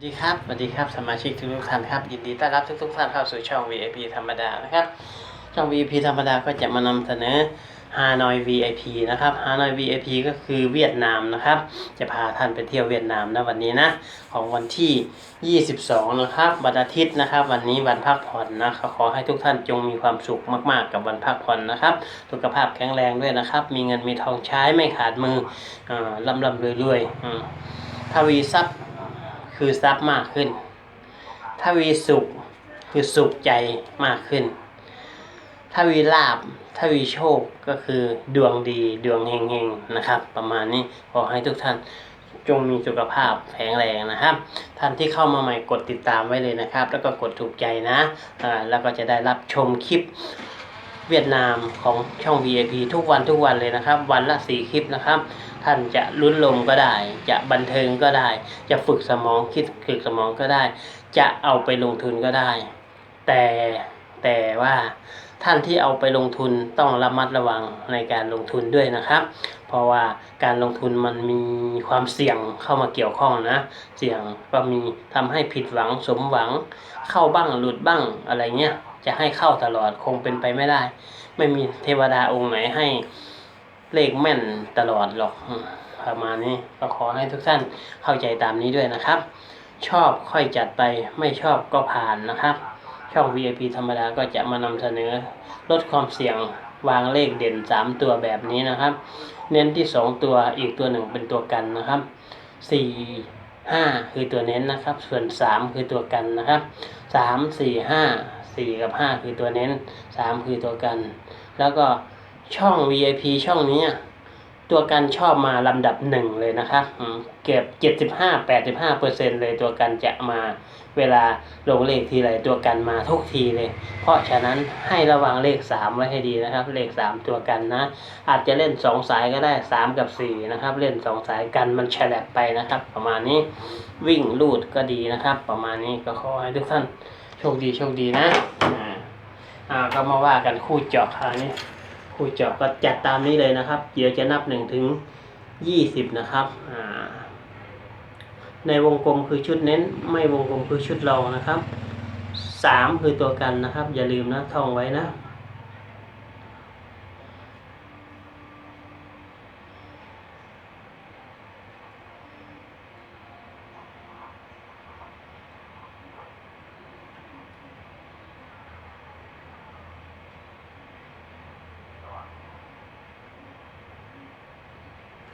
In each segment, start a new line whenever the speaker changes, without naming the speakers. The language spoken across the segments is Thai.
สวัสดีครับ สวัสดีครับ สมาชิกทุกท่านครับ ยินดีต้อนรับทุกๆท่านเข้าสู่ช่อง VIP ธรรมดานะครับ ช่อง VIP ธรรมดาก็จะมานำเสนอฮานอย VIP นะครับฮานอย VIP ก็คือเวียดนามนะครับ จะพาท่านไปเที่ยวเวียดนามนะวันนี้นะ ของวันที่ 22 นะครับวันอาทิตย์นะครับ วันนี้วันพักผ่อนนะขอให้ทุกท่านจงมีความสุขมากๆ กับวันพักผ่อนนะครับ สุขภาพแข็งแรงด้วยนะครับ มีเงินมีทองใช้ไม่ขาดมืออ่าร่ำร่ำรวยๆอืมทวีทรัพย์ คือทรัพย์มากขึ้น ทวีสุขคือสุขใจมากขึ้น ทวีลาบทวีโชคก็คือดวงดีดวงเฮงๆนะครับ ประมาณนี้ขอให้ทุกท่านจงมีสุขภาพแข็งแรงนะครับ ท่านที่เข้ามาใหม่กดติดตามไว้เลยนะครับ แล้วก็กดถูกใจนะ แล้วก็จะได้รับชมคลิป เวียดนามของช่อง VIP ทุกวันทุกวันเลยนะครับ วันละสี่คลิปนะครับ ท่านจะลุ้นลมก็ได้ จะบันเทิงก็ได้ จะฝึกสมองคิดฝึกสมองก็ได้ จะเอาไปลงทุนก็ได้ แต่ แต่ว่าท่านที่เอาไปลงทุนต้องระมัดระวังในการลงทุนด้วยนะครับ เพราะว่าการลงทุนมันมีความเสี่ยงเข้ามาเกี่ยวข้องนะ เสี่ยงก็มีทำให้ผิดหวังสมหวัง เข้าบ้างหลุดบ้างอะไรเงี้ยจะให้เข้าตลอดคงเป็นไปไม่ได้ ไม่มีเทวดาองค์ไหนให้เลขแม่นตลอดหรอกประมาณนี้ก็ขอให้ทุกท่านเข้าใจตามนี้ด้วยนะครับ ชอบค่อยจัดไปไม่ชอบก็ผ่านนะครับ ช่อง VIP ธรรมดาก็จะมานำเสนอ ลดความเสี่ยงวางเลขเด่น 3 ตัวแบบนี้นะครับ เน้นที่ 2 ตัวอีกตัวหนึ่งเป็นตัวกันนะครับ 4 5 คือตัวเน้นนะครับ ส่วน 3 คือตัวกันนะครับ 3 4 5 4 กับ 5 คือตัวเน้น 3 คือตัวกัน แล้วก็ช่อง VIP ช่องนี้ ตัวกันชอบมาลำดับหนึ่งเลยนะครับอืมเก็บเจ็ดสิบห้าแปดสิบห้าเปอร์เซ็นเลยตัวกันจะมาเวลาลงเลขทีไรตัวกันมาทุกทีเลย เพราะฉะนั้นให้ระวังเลขสามไว้ให้ดีนะครับ เลขสามตัวกันนะ อาจจะเล่นสองสายก็ได้สามกับสี่นะครับ เล่นสองสายกันมันแฉลบไปนะครับ ประมาณนี้วิ่งลูดก็ดีนะครับ ประมาณนี้ก็ขอให้ทุกท่านโชคดีโชคดีนะอ่าก็มาว่ากันคู่เจาะคราวนี้ คู่เจาะก็จัดตามนี้เลยนะครับเดี๋ยวจะนับหนึ่งถึงยี่สิบนะครับในวงกลมคือชุดเน้น ไม่วงกลมคือชุดรองนะครับสามคือตัวกันนะครับ อย่าลืมนะท่องไว้นะ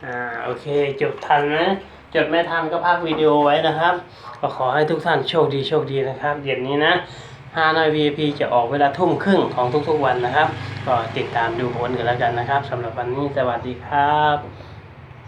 อ่าโอเคจบทันนะ จดไม่ทันก็พักวิดีโอไว้นะครับ ก็ขอให้ทุกท่านโชคดีโชคดีนะครับเย็นนี้นะฮานอย VIP จะออกเวลาทุ่มครึ่งของทุกๆวันนะครับ ก็ติดตามดูผลกันแล้วกันนะครับสำหรับวันนี้สวัสดีครับ